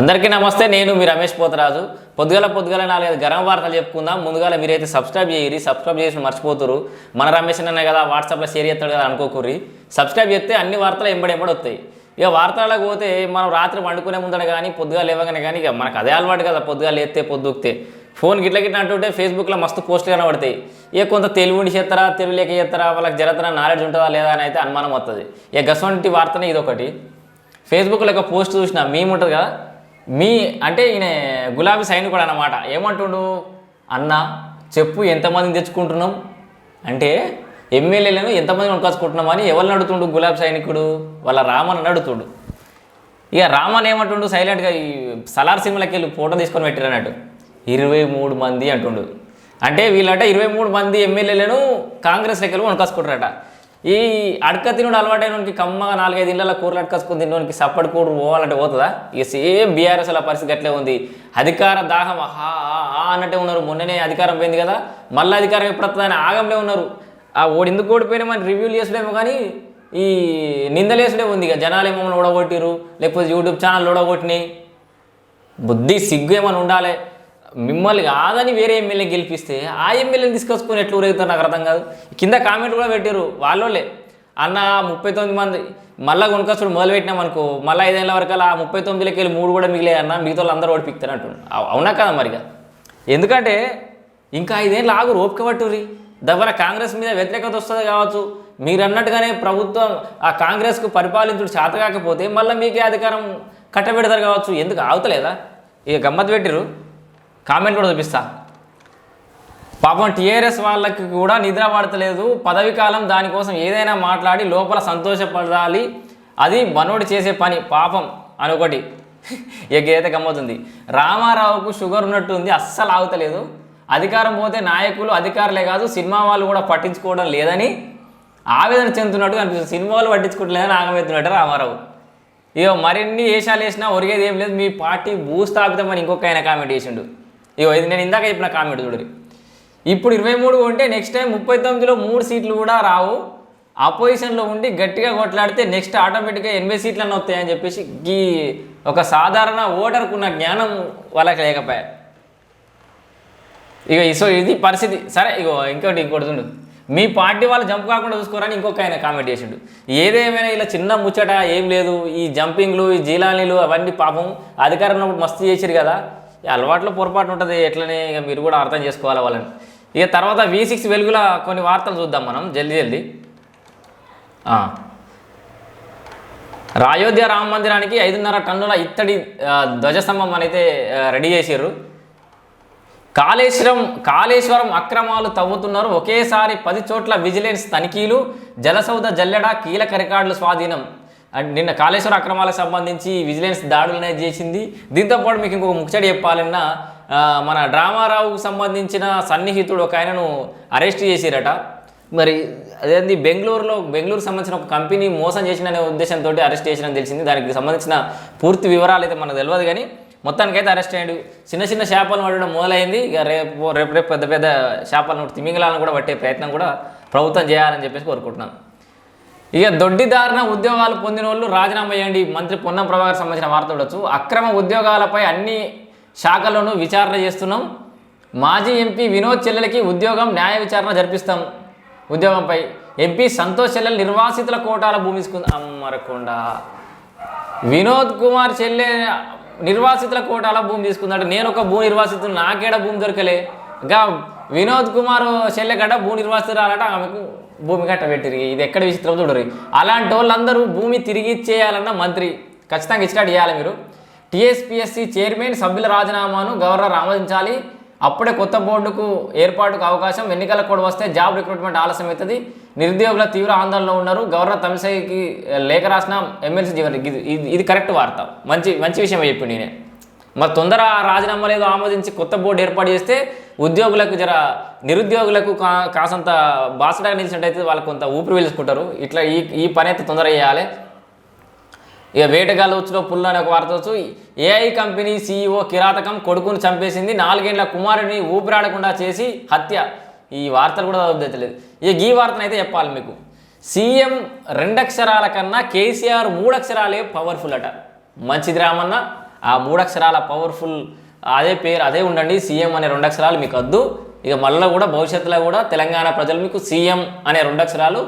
అందరికీ నమస్తే నేను మీ రమేష్ పోతరాజు. పొద్దుగల పొద్దుగల నాలుగైదు గరం వార్తలు చెప్పుకుందాం. ముందుగాల మీరైతే సబ్స్క్రైబ్ చేయరు సబ్స్క్రైబ్ చేసి మర్చిపోతురు. మన రమేష్ అన్న కదా వాట్సాప్లో షేర్ చేస్తాడు కదా అనుకోకూరి సబ్స్క్రైబ్ చేస్తే అన్ని వార్తలు ఎంబడి ఎంబడి వస్తాయి. ఇక వార్తలకు పోతే మనం రాత్రి వండుకునే ముందర కానీ పొద్దుగా లేవగానే కానీ ఇక మనకు అదే అలవాటు కదా పొద్దుగా లేస్తే పొద్దుకితే. ఫోన్ గిట్ల గిట్ల అంటుంటే ఫేస్బుక్లో మస్తు పోస్టులు కనబడతాయి. ఇక కొంత తెలుగు ఉండి చేస్తారా తెలుగు లేక చేస్తారా వాళ్ళకి జరుగుతున్న నాలెడ్జ్ ఉంటుందా లేదా అని అయితే అనుమానం వస్తుంది ఇక గసంటి వార్తనే ఇదొకటి. ఫేస్బుక్లో ఒక పోస్ట్ చూసిన మేము ఉంటుంది కదా మీ అంటే ఈయన గులాబీ సైనికుడు అన్నమాట. ఏమంటుండు? అన్న చెప్పు ఎంతమందిని తెచ్చుకుంటున్నాం? అంటే ఎమ్మెల్యేలను ఎంతమంది కొనుకొచ్చుకుంటున్నాం అని ఎవరిని అడుగుతుండు గులాబీ సైనికుడు? వాళ్ళ రామన్ అడుగుతుండు. ఇక రామన్ ఏమంటుండు? సైలెంట్గా ఈ సలార్ సినిమాలకి వెళ్ళి ఫోటో తీసుకొని పెట్టారు అన్నట్టు. ఇరవై మూడు మంది అంటుండు. అంటే వీళ్ళంటే ఇరవై మూడు మంది ఎమ్మెల్యేలను కాంగ్రెస్ లెక్కలు కొనుకొచ్చుకుంటారట ఈ అడక తినుడు అలవాటైనకి కమ్మగా నాలుగైదు ఇళ్ళ కూరలు అడకసుకుని తినడానికి సప్పటి కూర పోవాలంటే పోతుందా? ఇక సేమ్ బీఆర్ఎస్ అలా పరిస్థితి అట్లే ఉంది. అధికార దాహం హా అన్నట్టే ఉన్నారు. మొన్ననే అధికారం పోయింది కదా. మళ్ళీ అధికారం ఎప్పుడు వస్తుందని ఆగంలో ఉన్నారు. ఆ ఓడి ఎందుకు ఓడిపోయినా మన రివ్యూలు చేసుడేమో కానీ ఈ నిందలేసుడే ఉంది. ఇక జనాలు ఏమో ఓడగొట్టిరు లేకపోతే యూట్యూబ్ ఛానల్ ఓడగొట్టినాయి. బుద్ధి సిగ్గు ఏమైనా ఉండాలి. మిమ్మల్ని కాదని వేరే ఎమ్మెల్యే గెలిపిస్తే ఆ ఎమ్మెల్యేని తీసుకొచ్చుకొని ఎట్లా ఊరేగుతారు నాకు అర్థం కాదు. కింద కామెంట్ కూడా పెట్టారు వాళ్ళోళ్ళే. అన్న ముప్పై తొమ్మిది మంది మళ్ళీ కొనుకొచ్చుడు మొదలు పెట్టినాం అనుకో మళ్ళీ ఐదేళ్ళ వరకు అలా ఆ ముప్పై తొమ్మిదిలోకి వెళ్ళి మూడు కూడా మిగిలే అన్న మిగతా వాళ్ళు అందరూ ఓడిపిస్తారు అంటుండు. అవునా కదా మరిగా? ఎందుకంటే ఇంకా ఐదేళ్ళు ఆగు ఓపిక పట్టుర్రి. కాంగ్రెస్ మీద వ్యతిరేకత వస్తుంది కావచ్చు. మీరు అన్నట్టుగానే ప్రభుత్వం ఆ కాంగ్రెస్కు పరిపాలించుడు చేత కాకపోతే మళ్ళీ మీకే అధికారం కట్టబెడతారు కావచ్చు. ఎందుకు ఆగుతలేదా? ఇక గమ్మత్ పెట్టిరు కామెంట్ కూడా చూపిస్తా. పాపం టీఆర్ఎస్ వాళ్ళకి కూడా నిద్ర పడతలేదు. పదవి కాలం దానికోసం ఏదైనా మాట్లాడి లోపల సంతోషపడాలి. అది మనోడు చేసే పని పాపం అని ఒకటి. ఇక గమ్మవుతుంది రామారావుకు షుగర్ ఉన్నట్టుంది అస్సలు ఆగుతలేదు. అధికారం పోతే నాయకులు అధికారులే కాదు సినిమా వాళ్ళు కూడా పట్టించుకోవడం లేదని ఆవేదన చెందుతున్నట్టు అనిపిస్తుంది. సినిమా వాళ్ళు పట్టించుకోవట్లేదని ఆగమెత్తున్నట్టు రామారావు. ఇక మరిన్ని వేషాలు వేసినా ఒరిగేది ఏం లేదు. మీ పార్టీ భూస్థాపితం అని ఇంకొక ఆయన కామెంట్ చేసిండు. ఇగో ఇది నేను ఇందాక చెప్పిన కామెంట్ చూడరు ఇప్పుడు ఇరవై మూడు ఉంటే నెక్స్ట్ టైం ముప్పై తొమ్మిదిలో మూడు సీట్లు కూడా రావు. అపోజిషన్లో ఉండి గట్టిగా కొట్లాడితే నెక్స్ట్ ఆటోమేటిక్గా ఎనభై సీట్లన్నీ వస్తాయని చెప్పేసి ఈ ఒక సాధారణ ఓటర్కున్న జ్ఞానం వాళ్ళకి లేకపోయా. ఇక సో ఇది పరిస్థితి. సరే ఇగో ఇంకోటి ఇంకోటి చూడు. మీ పార్టీ వాళ్ళు జంప్ కాకుండా చూసుకోరని ఇంకొక ఆయన కామెంట్ చేసిండు. ఏదేమైనా ఇలా చిన్న ముచ్చట ఏం లేదు. ఈ జంపింగ్లు ఈ జీలానీలు అవన్నీ పాపం అధికారంలో ఉన్నప్పుడు మస్తు చేసిరు కదా. అలవాట్లో పొరపాటు ఉంటుంది ఎట్లనే ఇక మీరు కూడా అర్థం చేసుకోవాలి వాళ్ళని. ఇక తర్వాత వి సిక్స్ వెలుగుల కొన్ని వార్తలు చూద్దాం మనం జల్దీ జల్దీ. రాయోధ్య రామ మందిరానికి ఐదున్నర టన్నుల ఇత్తడి ధ్వజస్తంభం అయితే రెడీ చేసారు కాళేశ్వరం కాళేశ్వరం అక్రమాలు తవ్వుతున్నారు. ఒకేసారి పది చోట్ల విజిలెన్స్ తనిఖీలు జలసౌద జల్లెడ కీలక రికార్డులు స్వాధీనం. అండ్ నిన్న కాళేశ్వర అక్రమాలకు సంబంధించి విజిలెన్స్ దాడులు అనేది చేసింది. దీంతో పాటు మీకు ఇంకొక ముచ్చట చెప్పాలన్నా మన డ్రామారావుకు సంబంధించిన సన్నిహితుడు ఒక ఆయనను అరెస్ట్ చేసిరట. మరి అదేంది బెంగళూరులో బెంగళూరు సంబంధించిన ఒక కంపెనీ మోసం చేసిన అనే ఉద్దేశంతో అరెస్ట్ చేసిన తెలిసింది. దానికి సంబంధించిన పూర్తి వివరాలు అయితే మనకు తెలియదు కానీ మొత్తానికైతే అరెస్ట్ అయ్యాడు. చిన్న చిన్న చేపలు పట్టడం మొదలైంది. ఇక రేపు రేపు రేపు పెద్ద పెద్ద చేపలను తిమింగలాలను కూడా పట్టే ప్రయత్నం కూడా ప్రభుత్వం చేయాలని చెప్పేసి కోరుకుంటున్నాను. ఇక దొడ్డిదారిన ఉద్యోగాలు పొందిన వాళ్ళు రాజీనామా చేయండి. మంత్రి పొన్నం ప్రభాకర్ సంబంధించిన వార్త ఉండొచ్చు అక్రమ ఉద్యోగాలపై అన్ని శాఖల్లోనూ విచారణ చేస్తున్నాం. మాజీ ఎంపీ వినోద్ చెల్లెలకి ఉద్యోగం న్యాయ విచారణ జరిపిస్తాం. ఉద్యోగంపై ఎంపీ సంతోష్ చెల్లెలు నిర్వాసితుల కోటాల భూమి తీసుకుంది. అమ్మరకుండా. వినోద్ కుమార్ చెల్లె నిర్వాసితుల కోటాల భూమి తీసుకుందంటే. నేను ఒక భూ నిర్వాసితులు నాకేడ భూమి దొరకలే. ఇంకా వినోద్ కుమార్ చెల్లె గడ్డ భూ నిర్వాసితురాలంటే. ఆమెకు భూమి గట్ట పెట్టిరి ఇది ఎక్కడ విచిత్రం చూడరు అలాంటి వాళ్ళందరూ భూమి తిరిగి ఇచ్చేయాలన్న మంత్రి ఖచ్చితంగా ఇచ్చినట్టు చేయాలి మీరు. టీఎస్పీఎస్సీ చైర్మన్ సభ్యుల రాజీనామాను గవర్నర్ ఆమోదించాలి. అప్పుడే కొత్త బోర్డుకు ఏర్పాటుకు అవకాశం ఎన్నికల కోడ్ వస్తే జాబ్ రిక్రూట్మెంట్ ఆలస్యం అవుతుంది. నిరుద్యోగుల తీవ్ర ఆందోళనలో ఉన్నారు. గవర్నర్ తమిళసైకి లేఖ రాసిన ఎమ్మెల్సీ జీవన్ ఇది ఇది- ఇది కరెక్ట్ వార్త. మంచి మంచి విషయం చెప్పి నేనే మరి తొందర రాజీనామా లేదు ఆమోదించి కొత్త బోర్డు ఏర్పాటు చేస్తే ఉద్యోగులకు జర నిరుద్యోగులకు కా కాసంత బాసటగా నిలిచినట్టయితే వాళ్ళు కొంత ఊపిరి పీల్చుకుంటారు. ఇట్లా ఈ ఈ పని అయితే తొందర చేయాలి. ఇక వేటగాళ్ళు వచ్చిన పుల్లు అనే ఒక వార్త వచ్చు ఏఐ కంపెనీ సీఈఓ కిరాతకం కొడుకును చంపేసింది. నాలుగేళ్ళ కుమారుడిని ఊపిరాడకుండా చేసి హత్య. ఈ వార్తలు కూడా చదువుతలేదు. ఇక ఈ వార్తను అయితే చెప్పాలి మీకు. సీఎం రెండక్షరాల కన్నా కేసీఆర్ మూడక్షరాలే పవర్ఫుల్ అట. మంచిది రామన్నా. ఆ మూడు అక్షరాల పవర్ఫుల్ అదే పేరు అదే ఉండండి సీఎం అనే రెండు అక్షరాలు మీకు వద్దు ఇక మళ్ళీ కూడా భవిష్యత్తులో కూడా తెలంగాణ ప్రజలు మీకు సీఎం అనే రెండు అక్షరాలు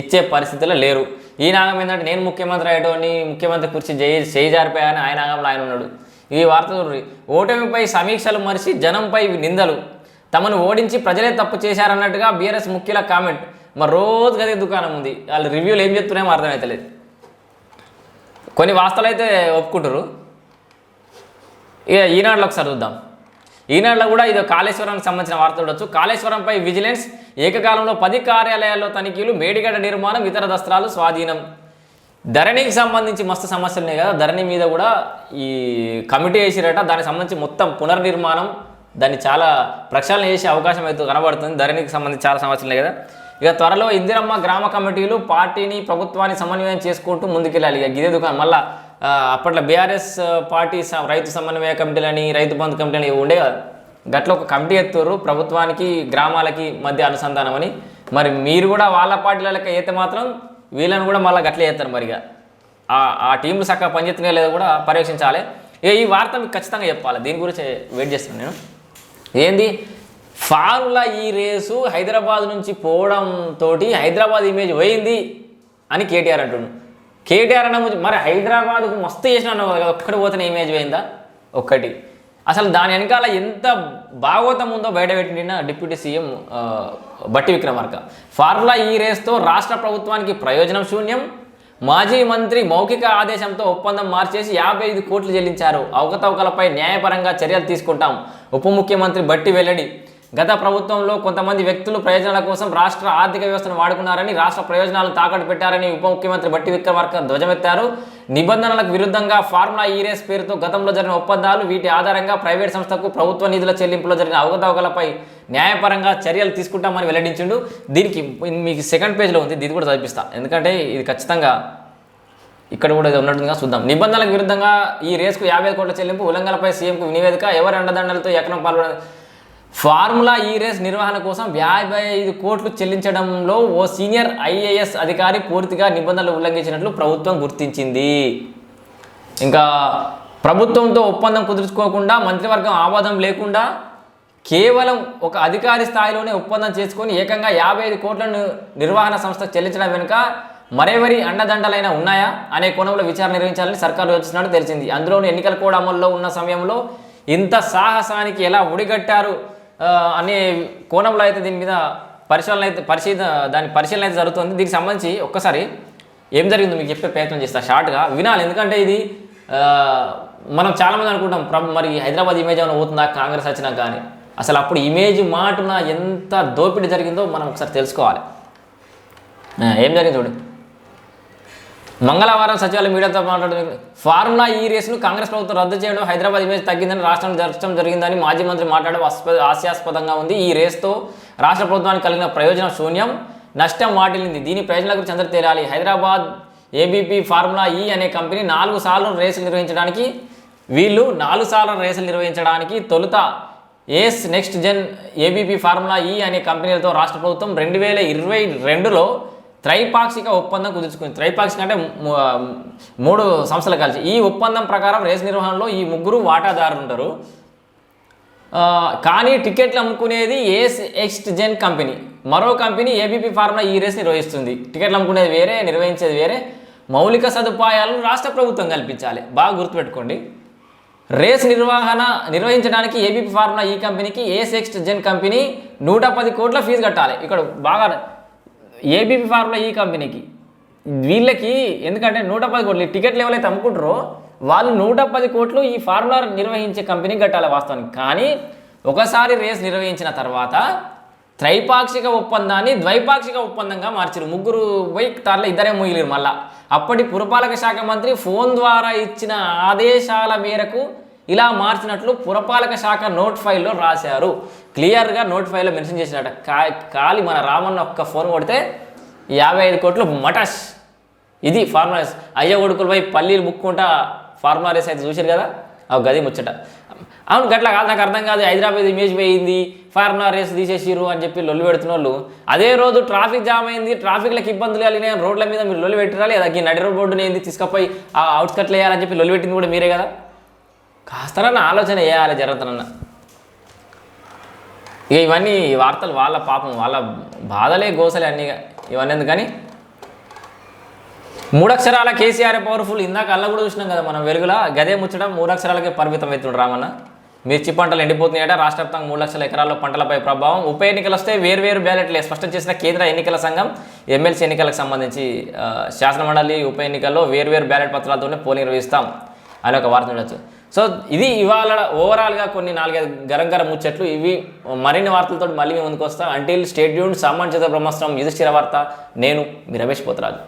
ఇచ్చే పరిస్థితిలో లేరు. ఈ నాగం ఏంటంటే నేను ముఖ్యమంత్రి అయ్యేటోని ముఖ్యమంత్రి కుర్చీ చేయి చేజారిపోయాని ఆయన నాగంలో ఆయన ఉన్నాడు. ఈ వార్త ఓటమిపై సమీక్షలు మరిచి జనంపై నిందలు. తమను ఓడించి ప్రజలే తప్పు చేశారన్నట్టుగా బీఆర్ఎస్ ముఖ్యుల కామెంట్. మరి రోజు గదే దుకాణం ఉంది. వాళ్ళు రివ్యూలు ఏం చెప్తున్నాయో అర్థమవుతలేదు కొన్ని వాస్తవాలు అయితే ఒప్పుకుంటారు ఇక ఈనాడులో ఒకసారి చూద్దాం. ఈనాడులో కూడా ఇది కాళేశ్వరానికి సంబంధించిన వార్త చూడొచ్చు. కాళేశ్వరంపై విజిలెన్స్ ఏకకాలంలో పది కార్యాలయాల్లో తనిఖీలు మేడిగడ్డ నిర్మాణం ఇతర దస్త్రాలు స్వాధీనం. ధరణికి సంబంధించి మస్తు సమస్యలు ఉన్నాయి కదా ధరణి మీద కూడా ఈ కమిటీ వేసిరట. దానికి సంబంధించి మొత్తం పునర్నిర్మాణం దాన్ని చాలా ప్రక్షాళన చేసే అవకాశం అయితే కనబడుతుంది. ధరణికి సంబంధించి చాలా సమస్యలు ఉన్నాయి కదా. ఇక త్వరలో ఇందిరమ్మ గ్రామ కమిటీలు పార్టీని ప్రభుత్వాన్ని సమన్వయం చేసుకుంటూ ముందుకెళ్ళాలి. ఇక ఇదే దుకాణం. మళ్ళీ అప్పట్లో బీఆర్ఎస్ పార్టీ స- రైతు సమన్వయ కమిటీలని రైతు బంధు కమిటీలని ఇవి ఉండే కదా. గట్ల ఒక కమిటీ ఎత్తురు ప్రభుత్వానికి గ్రామాలకి మధ్య అనుసంధానం అని. మరి మీరు కూడా వాళ్ళ పార్టీలకి అయితే మాత్రం వీళ్ళని కూడా మళ్ళీ గట్లే చేస్తారు మరిగా. ఆ టీంలు చక్కగా పనిచేస్తున్నాయో లేదో కూడా పర్యవేక్షించాలి ఇక ఈ వార్త మీకు ఖచ్చితంగా చెప్పాలి. దీని గురించి వెయిట్ చేస్తున్నాను నేను. ఏంది? ఫార్ములా ఈ రేసు హైదరాబాద్ నుంచి పోవడంతో హైదరాబాద్ ఇమేజ్ పోయింది అని కేటీఆర్ అంటున్నాడు కేటీఆర్ అన్న మరి హైదరాబాద్కు మస్తు చేసిన అన్నావు కదా ఒక్కటి పోతున్న ఇమేజ్ పోయిందా? ఒక్కటి. అసలు దాని వెనకాల ఎంత భాగవతం ఉందో బయటపెట్టిన డిప్యూటీ సీఎం బట్టి విక్రమార్క. ఫార్ములా ఈ రేస్తో రాష్ట్ర ప్రభుత్వానికి ప్రయోజనం శూన్యం. మాజీ మంత్రి మౌఖిక ఆదేశంతో ఒప్పందం మార్చేసి యాభై ఐదు కోట్లు చెల్లించారు. అవకతవకలపై న్యాయపరంగా చర్యలు తీసుకుంటాం. ఉప ముఖ్యమంత్రి బట్టి వెల్లడి. గత ప్రభుత్వంలో కొంతమంది వ్యక్తులు ప్రయోజనాల కోసం రాష్ట్ర ఆర్థిక వ్యవస్థను వాడుకున్నారని రాష్ట్ర ప్రయోజనాలను తాకట్టు పెట్టారని ఉప ముఖ్యమంత్రి బట్టి విక్రమార్క ధ్వజమెత్తారు. నిబంధనలకు విరుద్ధంగా ఫార్ములా ఈరేస్ పేరుతో గతంలో జరిగిన ఒప్పందాలు వీటి ఆధారంగా ప్రైవేట్ సంస్థకు ప్రభుత్వ నిధుల చెల్లింపులో జరిగిన అవకతవకలపై న్యాయపరంగా చర్యలు తీసుకుంటామని వెల్లడించిండు. దీనికి మీకు సెకండ్ పేజ్లో ఉంది ఇది కూడా చదివిస్తాను ఎందుకంటే ఇది ఖచ్చితంగా ఇక్కడ కూడా ఇది ఉన్నట్టుగా చూద్దాం. నిబంధనలకు విరుద్ధంగా ఈ రేసుకు యాభై కోట్ల చెల్లింపు ఉల్లంఘనలపై సీఎంకు నివేదిక ఎవరి అండదండలతో ఎకరం పాల్గొన ఫార్ములా ఈ రేస్ నిర్వహణ కోసం యాభై ఐదు కోట్లు చెల్లించడంలో ఓ సీనియర్ ఐఏఎస్ అధికారి పూర్తిగా నిబంధనలు ఉల్లంఘించినట్లు ప్రభుత్వం గుర్తించింది. ఇంకా ప్రభుత్వంతో ఒప్పందం కుదుర్చుకోకుండా మంత్రివర్గం ఆవాదం లేకుండా కేవలం ఒక అధికారి స్థాయిలోనే ఒప్పందం చేసుకొని ఏకంగా యాభై ఐదు కోట్లను నిర్వహణ సంస్థ చెల్లించడం వెనుక మరెవరి అండదండలైనా ఉన్నాయా అనే కోణంలో విచారణ నిర్వహించాలని సర్కారు యోచిస్తున్నట్టు తెలిసింది. అందులోనూ ఎన్నికల కోడ్ అమల్లో ఉన్న సమయంలో ఇంత సాహసానికి ఎలా ఒడిగట్టారు అనే కోణంలో అయితే దీని మీద పరిశీలన అయితే పరిశీలన దాని పరిశీలన అయితే జరుగుతుంది. దీనికి సంబంధించి ఒక్కసారి ఏం జరిగిందో మీకు చెప్పే ప్రయత్నం చేస్తా షార్ట్గా వినాలి. ఎందుకంటే ఇది మనం చాలామంది అనుకుంటాం ప్రభు మరి హైదరాబాద్ ఇమేజ్ ఏమైనా పోతుందా? కాంగ్రెస్ వచ్చినా కానీ. అసలు అప్పుడు ఇమేజ్ మాటున ఎంత దోపిడీ జరిగిందో మనం ఒకసారి తెలుసుకోవాలి. ఏం జరిగింది చూడు? మంగళవారం సచివాలయం మీడియాతో మాట్లాడుతూ ఫార్ములా ఈ రేసును కాంగ్రెస్ ప్రభుత్వం రద్దు చేయడం హైదరాబాద్ ఇమేజ్ తగ్గిందని రాష్ట్రం జరగడం జరిగిందని మాజీ మంత్రి మాట్లాడడం హాస్యాస్పదంగా ఉంది. ఈ రేస్తో రాష్ట్ర ప్రభుత్వానికి కలిగిన ప్రయోజనం శూన్యం నష్టం వాటిల్లింది. దీని ప్రయోజనాల గురించి అందరూ తేలాలి. హైదరాబాద్ ఏబీపీ ఫార్ములా ఈ అనే కంపెనీ నాలుగు సార్లు రేసులు నిర్వహించడానికి వీళ్ళు నాలుగు సార్లు రేసులు నిర్వహించడానికి తొలుత Ace Next Gen ABP Formula E అనే కంపెనీలతో రాష్ట్ర ప్రభుత్వం రెండు వేల ఇరవై రెండులో త్రైపాక్షిక ఒప్పందం కుదుర్చుకుంది. త్రైపాక్షిక అంటే మూడు సంస్థలు కలిసి. ఈ ఒప్పందం ప్రకారం రేస్ నిర్వహణలో ఈ ముగ్గురు వాటాదారులు ఉంటారు కానీ టికెట్లు అమ్ముకునేది ఏస్ ఎక్స్ట్ జెన్ కంపెనీ. మరో company ABP Formula E race నిర్వహిస్తుంది. టికెట్లు అమ్ముకునేది వేరే నిర్వహించేది వేరే. మౌలిక సదుపాయాలను రాష్ట్ర ప్రభుత్వం కల్పించాలి. బాగా గుర్తుపెట్టుకోండి. రేస్ నిర్వహణ నిర్వహించడానికి ఏబీపీ ఫార్ములా ఈ కంపెనీకి ఏస్ ఎక్స్ట్ జెన్ కంపెనీ నూట పది కోట్ల ఫీజు కట్టాలి. ఇక్కడ బాగా ఏబీపీ ఫార్ములా ఈ కంపెనీకి వీళ్ళకి ఎందుకంటే నూట పది కోట్లు టికెట్లు ఎవరైతే అమ్ముకుంటారో వాళ్ళు నూట పది కోట్లు ఈ ఫార్ములా నిర్వహించే కంపెనీ కట్టాలి వాస్తవానికి. కానీ ఒకసారి రేస్ నిర్వహించిన తర్వాత త్రైపాక్షిక ఒప్పందాన్ని ద్వైపాక్షిక ఒప్పందంగా మార్చారు. ముగ్గురు పోయి తార్లో ఇద్దరే ముగిలిరు మళ్ళా. అప్పటి పురపాలక శాఖ మంత్రి ఫోన్ ద్వారా ఇచ్చిన ఆదేశాల మేరకు ఇలా మార్చినట్లు పురపాలక శాఖ నోట్ ఫైల్లో రాశారు. క్లియర్గా నోట్ ఫైల్లో మెన్షన్ చేసినట్ట. కా కాలి మన రామన్న ఒక్క ఫోన్ కొడితే యాభై ఐదు కోట్లు మటస్ ఇది ఫార్ములా అయ్య కొడుకులపై పల్లీలు ముక్కుంటా ఫార్ములా అయితే చూశారు కదా? అవి గది ముచ్చట. అవును గట్ల కాదు నాకు అర్థం కాదు. హైదరాబాద్ ఇమేజ్ పోయింది ఫార్ములా రేస్ తీసేసిరు అని చెప్పి లొల్లు పెడుతున్న వాళ్ళు అదే రోజు ట్రాఫిక్ జామ్ అయింది ట్రాఫిక్లకు ఇబ్బందులు కలిగినాయి రోడ్ల మీద మీరు లొల్లు పెట్టిరా లేదా? ఈ నడి రోడ్డు ఏంది తీసుకపోయి ఆ అవుట్స్కట్లు వేయాలని చెప్పి లొల్లు పెట్టింది కూడా మీరే కదా? కాస్తనన్న ఆలోచన చేయాలి జరుగుతున్న ఇక ఇవన్నీ ఈ వార్తలు వాళ్ళ పాపం వాళ్ళ బాధలే గోసలే అన్నీ ఇవన్నీ ఎందుకని? మూడక్షరాల కేసీఆర్ పవర్ఫుల్ ఇందాక అల్ల కూడా చూసినాం కదా మనం వెలుగులా? గదే ముచ్చడం మూడక్షరాలకే పరిమితం అవుతుంది రామన్న. మిర్చి పంటలు ఎండిపోతున్నాయట రాష్ట్ర వ్యాప్తంగా మూడు లక్షల ఎకరాల్లో పంటలపై ప్రభావం. ఉప ఎన్నికలు వస్తే వేర్వేరు బ్యాలెట్లే స్పష్టం చేసిన కేంద్ర ఎన్నికల సంఘం ఎమ్మెల్సీ ఎన్నికలకు సంబంధించి శాసనమండలి ఉప ఎన్నికల్లో వేర్వేరు బ్యాలెట్ పత్రాలతోనే పోలింగ్ నిర్వహిస్తాం అని ఒక వార్త ఉండొచ్చు. సో ఇది ఇవాళ ఓవరాల్గా కొన్ని నాలుగైదు గరం గరం ముచ్చట్లు. ఇవి మరిన్ని వార్తలతో మళ్ళీ మేము ముందుకు వస్తాం. అంటిల్ స్టేట్యూన్ సామాన్యత బ్రహ్మస్త్రం యుధిష్ఠిర వార్త. నేను మీ రమేష్ పోతరాజు.